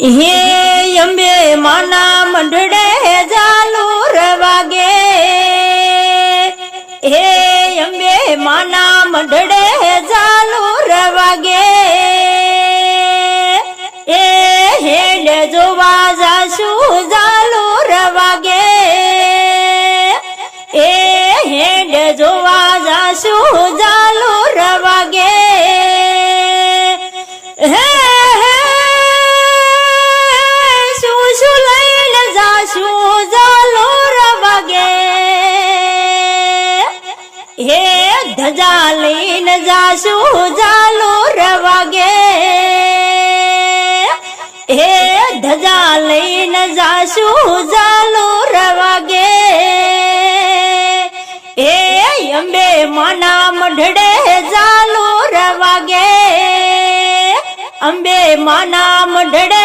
હે અંબે માના મંડળે જાલુર વાગે હે અંબે માના મંડળે ધજા લઈને જાશું જાલો રવાગે હે ધજા લઈને જાશું જાલો રવાગે હે અંબે માના મઢડે જાલો રવાગે અંબે માના મઢડે